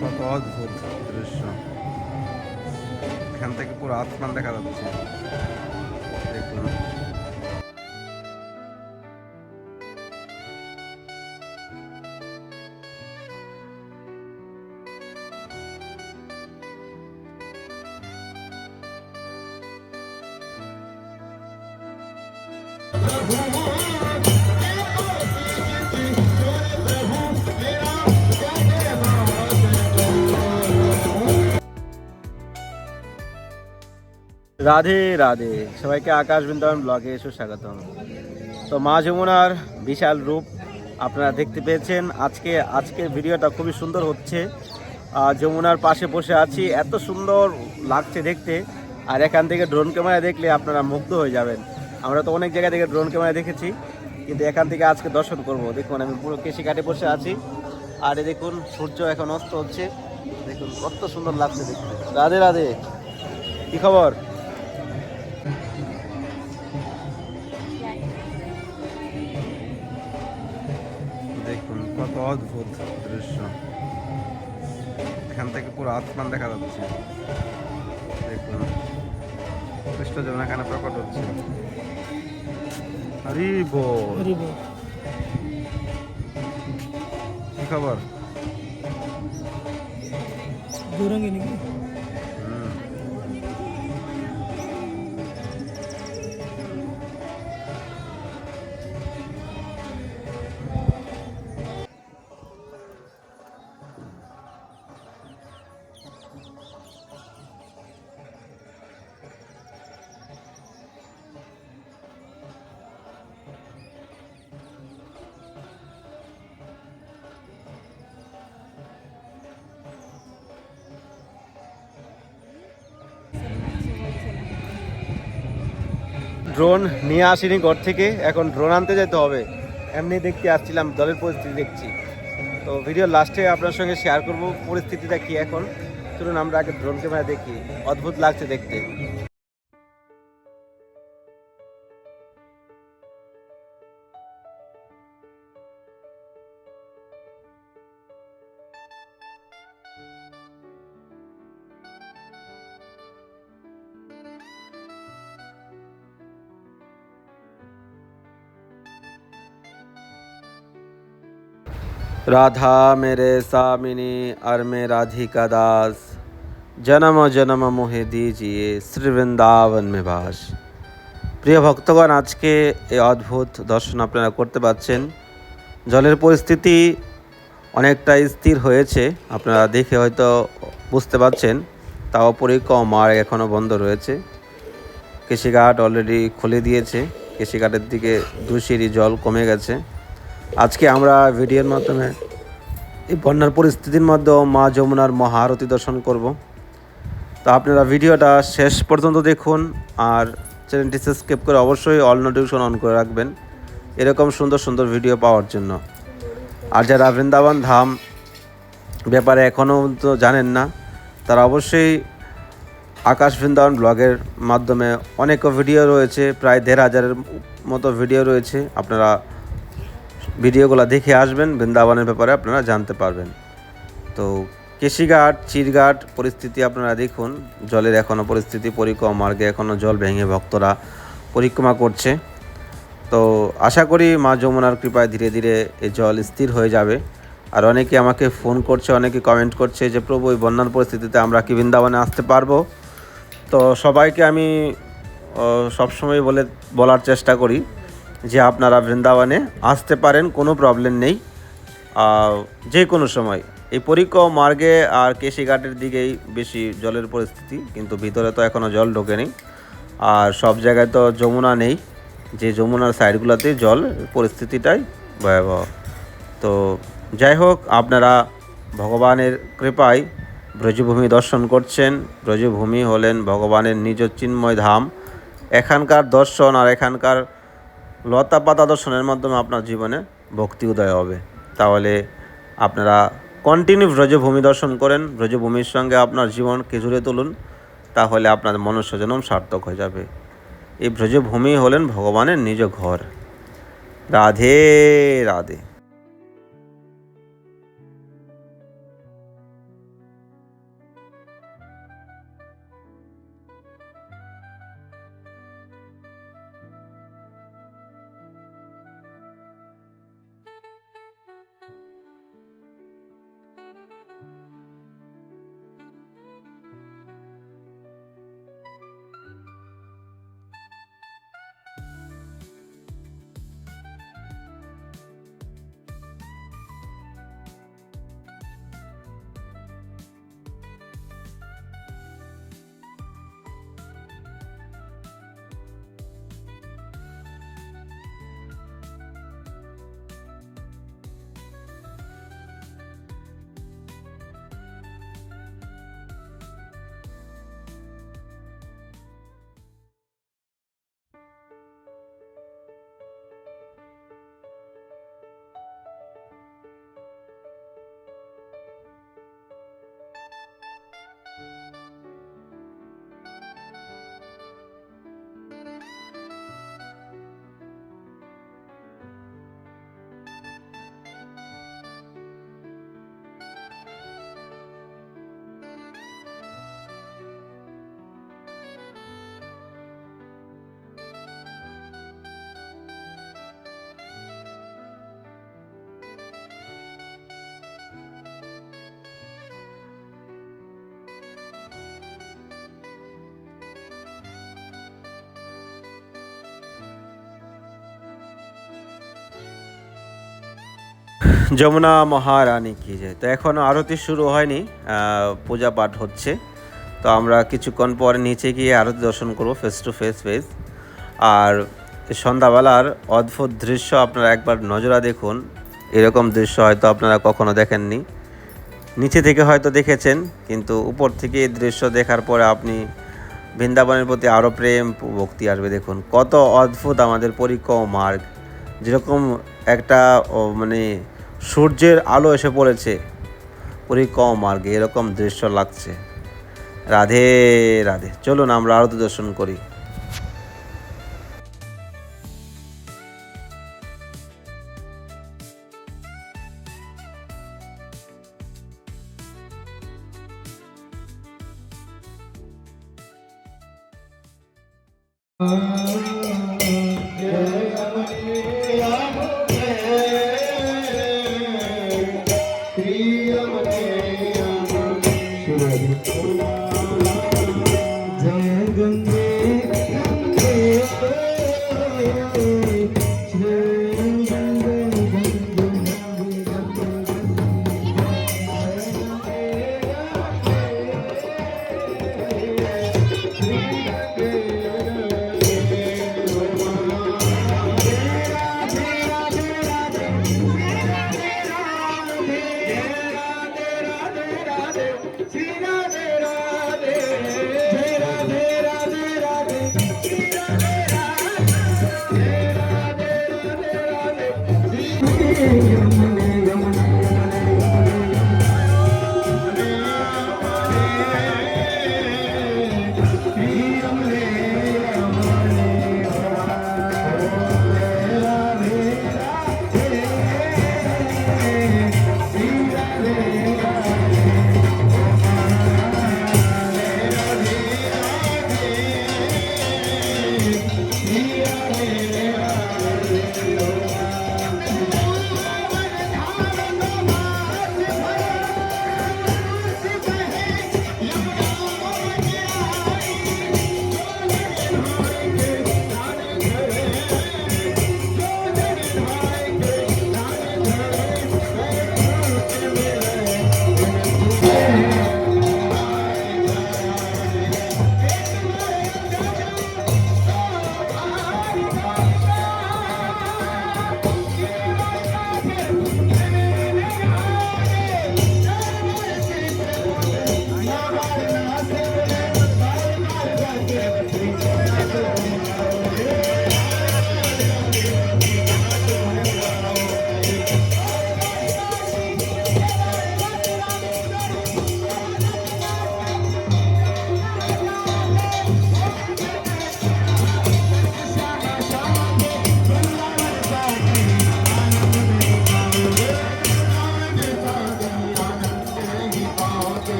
কত অদ্ভুত দৃশ্য। এখান থেকে পুরো আসমান দেখা যাচ্ছে। দেখুন। রাধে রাধে। সবাইকে আকাশ বৃন্দাবন ব্লগে এসে স্বাগতম। তো মা যমুনার বিশাল রূপ আপনারা দেখতে পেয়েছেন। আজকে, আজকের ভিডিওটা খুবই সুন্দর হচ্ছে। আর যমুনার পাশে বসে আছি। এত সুন্দর লাগছে দেখতে। আর এখান থেকে ড্রোন ক্যামেরা দেখলে আপনারা মুগ্ধ হয়ে যাবেন। আমরা তো অনেক জায়গা থেকে ড্রোন ক্যামেরা দেখেছি। কিন্তু এখান থেকে আজকে দর্শন করব। দেখুন, আমি পুরো কেশি কাটে বসে আছি। আর দেখুন, সূর্য এখন অস্ত হচ্ছে। দেখুন, কত সুন্দর লাগছে দেখতে। রাধে রাধে। কি খবর? অদ্ভুত দৃশ্য। এখান থেকে পুরো আসমান দেখা যাচ্ছে। দেখুন কৃষ্ণ যখন এখানে প্রকট হচ্ছে। হরি বল। কি খবর? দুরঙ্গি নাকি? ড্রোন নিয়ে আসিনি ঘর থেকে। এখন ড্রোন আনতে যেতে হবে। এমনি দেখতে আসছিলাম, দলের পরিস্থিতি দেখছি। তো ভিডিও লাস্টে আপনার সঙ্গে শেয়ার করব, পরিস্থিতিটা কি এখন? চলুন আমরা আগে ড্রোন ক্যামেরা দেখি। অদ্ভুত লাগছে দেখতে। রাধা মেরে সামিনী আর মে রাধিকা দাস জনম জনম মোহে দিজিয়ে শ্রী বৃন্দাবন মে বাস প্রিয় ভক্তগণ আজকে এই অদ্ভুত দর্শন আপনারা করতে পাচ্ছেন। জলের পরিস্থিতি অনেকটা স্থির হয়েছে, আপনারা দেখে হয়তো বুঝতে পারছেন তাও পরিক্রমার এখনও বন্ধ রয়েছে। কৃষিঘাট অলরেডি খুলে দিয়েছে কৃষিঘাটের দিকে দুশিরি জল কমে গেছে। আজকে আমরা ভিডিওর মাধ্যমে এই বন্যার পরিস্থিতির মধ্যে মা যমুনার মহারতি দর্শন করব। তো আপনারা ভিডিওটা শেষ পর্যন্ত দেখুন আর চ্যানেলটি সাবস্ক্রাইব করে অবশ্যই অল নোটিফিকেশন অন করে রাখবেন এরকম সুন্দর সুন্দর ভিডিও পাওয়ার জন্য। আর যারা বৃন্দাবন ধাম ব্যাপারে এখনও তো জানেন না, তারা অবশ্যই আকাশ বৃন্দাবন ব্লগের মাধ্যমে অনেক ভিডিও রয়েছে, প্রায় দেড় হাজারের মতো ভিডিও রয়েছে। আপনারা ভিডিওগুলো দেখে আসবেন, বৃন্দাবনের ব্যাপারে আপনারা জানতে পারবেন। তো কেশিঘাট, চিরঘাট পরিস্থিতি আপনারা দেখুন, জলের এখনও পরিস্থিতি পরিক্রমা, মার্গে এখনও জল ভেঙে ভক্তরা পরিক্রমা করছে। তো আশা করি মা যমুনার কৃপায় ধীরে ধীরে এই জল স্থির হয়ে যাবে। আর অনেকে আমাকে ফোন করছে, অনেকে কমেন্ট করছে যে, প্রভু, এই বন্যার পরিস্থিতিতে আমরা কি বৃন্দাবনে আসতে পারব? তো সবাইকে আমি সবসময় বলে, বলার চেষ্টা করি। যে আপনারা বৃন্দাবনে আসতে পারেন, কোনো প্রবলেম নেই। যে কোনো সময়। এই পরিক্রমা মার্গে আর কেশিঘাটের দিকেই বেশি জলের পরিস্থিতি, কিন্তু ভিতরে তো এখনও জল ঢোকেনি আর সব জায়গায় তো যমুনা নেই। যে যমুনার সাইডগুলোতে জল পরিস্থিতিটাই ভয়াবহ। তো যাই হোক, আপনারা ভগবানের কৃপায় ব্রজভূমি দর্শন করছেন। ব্রজভূমি হলেন ভগবানের নিজ চিন্ময় ধাম। এখানকার দর্শন আর এখানকার লতা পাতা দর্শনের মাধ্যমে আপনার জীবনে ভক্তি উদয় হবে। তাহলে আপনারা কন্টিনিউ ব্রজভূমি দর্শন করেন, ব্রজভূমির সঙ্গে আপনার জীবনকে জুড়ে তুলুন, তাহলে আপনার মনুষ্য জন্ম সার্থক হয়ে যাবে। এই ব্রজভূমি হলেন ভগবানের নিজ ঘর। রাধে রাধে। যমুনা মহারানী কি যে। তো এখনও আরতি শুরু হয়নি পূজা পাঠ হচ্ছে। তো আমরা কিছুক্ষণ পরে নিচে গিয়ে আরতি দর্শন করব ফেস টু ফেস ফেস আর সন্ধ্যাবেলার অদ্ভুত দৃশ্য আপনারা একবার নজরা দেখুন। এরকম দৃশ্য হয়তো আপনারা কখনো দেখেননি। নিচে থেকে হয়তো দেখেছেন, কিন্তু উপর থেকে এই দৃশ্য দেখার পরে আপনি বৃন্দাবনের প্রতি আরও প্রেম, ভক্তি আসবে। দেখুন, কত অদ্ভুত আমাদের পরিক্রম মার্গ। যেরকম একটা মানে সূর্যের আলো এসে পড়েছে। পরিক্রম মার্গে, এরকম দৃশ্য লাগছে। রাধে রাধে। চলুন, আমরা আরতি দর্শন করি। जय Tina!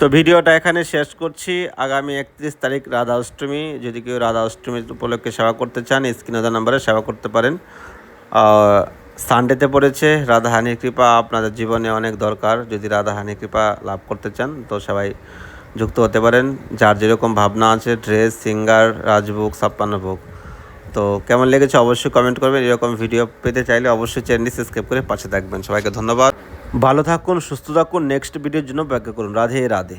তো ভিডিওটা এখানে শেষ করছি। আগামী একত্রিশ তারিখ রাধা অষ্টমী। যদি কেউ রাধা অষ্টমীর উপলক্ষে সেবা করতে চান স্ক্রিনাদার নাম্বারে সেবা করতে পারেন। সানডেতে পড়েছে। রাধা রাধাহানির কৃপা আপনাদের জীবনে অনেক দরকার। যদি রাধা রাধাহানির কৃপা লাভ করতে চান, তো সবাই যুক্ত হতে পারেন। যার যেরকম ভাবনা আছে ড্রেস সিঙ্গার রাজভোগ, ছাপ্পান্ন ভোগ। তো কেমন লেগেছে অবশ্যই কমেন্ট করবেন। এরকম ভিডিও পেতে চাইলে অবশ্যই চ্যানেলটি সাবস্ক্রাইব করে পাশে থাকবেন। সবাইকে ধন্যবাদ। ভালো থাকুন সুস্থ থাকুন। নেক্সট ভিডিওর জন্য ব্যাখ্যা করুন। রাধে রাধে।